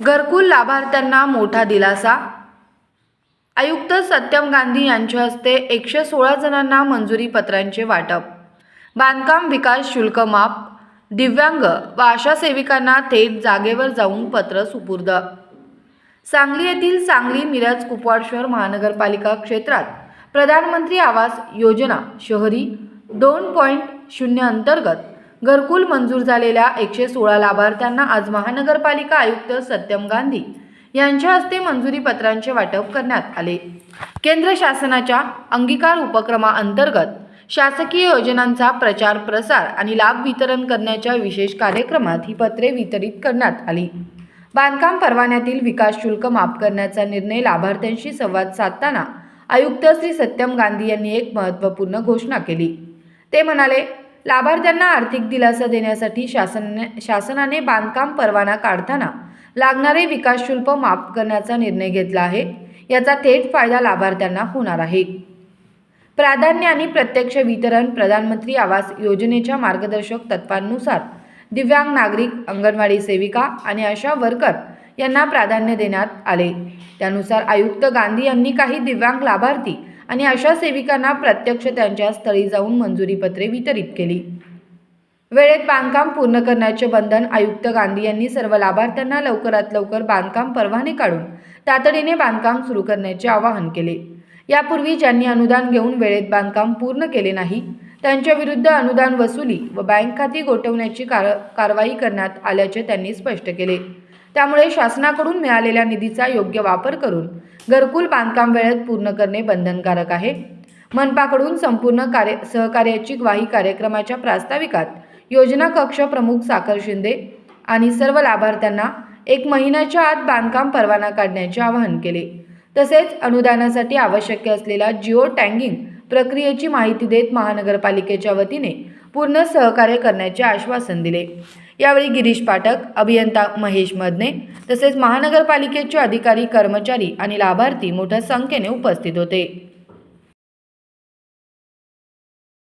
घरकुल लाभार्थ्यांना मोठा दिलासा. आयुक्त सत्यम गांधी यांच्या हस्ते एकशे सोळा जणांना मंजुरी पत्रांचे वाटप. बांधकाम विकास शुल्क माप दिव्यांग व आशा सेविकांना थेट जागेवर जाऊन पत्र सुपूर्द. सांगली येथील सांगली मिरज कुपवाड शहर महानगरपालिका क्षेत्रात प्रधानमंत्री आवास योजना शहरी दोन पॉईंट शून्य अंतर्गत. घरकुल मंजूर झालेल्या एकशे सोळा लाभार्थ्यांना आज महानगरपालिका आयुक्त सत्यम गांधी यांच्या हस्ते मंजुरी पत्रांचे वाटप करण्यात आले. केंद्र शासनाच्या अंगीकार उपक्रमाअंतर्गत शासकीय योजनांचा प्रचार प्रसार आणि लाभ वितरण करण्याच्या विशेष कार्यक्रमात ही पत्रे वितरित करण्यात आली. बांधकाम परवान्यातील विकास शुल्क माफ करण्याचा निर्णय लाभार्थ्यांशी संवाद साधताना आयुक्त श्री सत्यम गांधी यांनी एक महत्त्वपूर्ण घोषणा केली. ते म्हणाले लाभार्थ्यांना आर्थिक दिलासा देण्यासाठी शासनाने शासनाने बांधकाम परवाना काढताना लागणारे विकास शुल्क माफ करण्याचा निर्णय घेतला आहे. याचा थेट फायदा लाभार्थ्यांना होणार आहे. प्राधान्य आणि प्रत्यक्ष वितरण प्रधानमंत्री आवास योजनेच्या मार्गदर्शक तत्वांनुसार दिव्यांग नागरिक अंगणवाडी सेविका आणि आशा वर्कर यांना प्राधान्य देण्यात आले. त्यानुसार आयुक्त गांधी यांनी काही दिव्यांग लाभार्थी आणि आशा सेविकांना प्रत्यक्ष त्यांच्या स्थळी जाऊन मंजुरीपत्रे वितरित केली. वेळेत बांधकाम पूर्ण करण्याचे बंधन आयुक्त गांधी यांनी सर्व लाभार्थ्यांना लवकरात लवकर बांधकाम परवाने काढून तातडीने बांधकाम सुरू करण्याचे आवाहन केले. यापूर्वी ज्यांनी अनुदान घेऊन वेळेत बांधकाम पूर्ण केले नाही त्यांच्या विरुद्ध अनुदान वसुली व बँक खाती गोठवण्याची कार कारवाई करण्यात आल्याचे त्यांनी स्पष्ट केले. त्यामुळे शासनाकडून मिळालेल्या निधीचा योग्य वापर करून घरकुल बांधकाम वेळेत पूर्ण करणे बंधनकारक आहे. मनपाकडून संपूर्ण कार्य सहकार्याची ग्वाही कार्यक्रमाच्या प्रास्ताविकात योजना कक्ष प्रमुख साखर शिंदे आणि सर्व लाभार्थ्यांना एक महिन्याच्या आत बांधकाम परवाना काढण्याचे आवाहन केले. तसेच अनुदानासाठी आवश्यक असलेला जिओ टँगिंग प्रक्रियेची माहिती देत महानगरपालिकेच्या वतीने पूर्ण सहकार्य करण्याचे आश्वासन दिले. यावेळी गिरीश पाठक अभियंता महेश मदने तसेच महानगरपालिकेचे अधिकारी कर्मचारी आणि लाभार्थी मोठ्या संख्येने उपस्थित होते.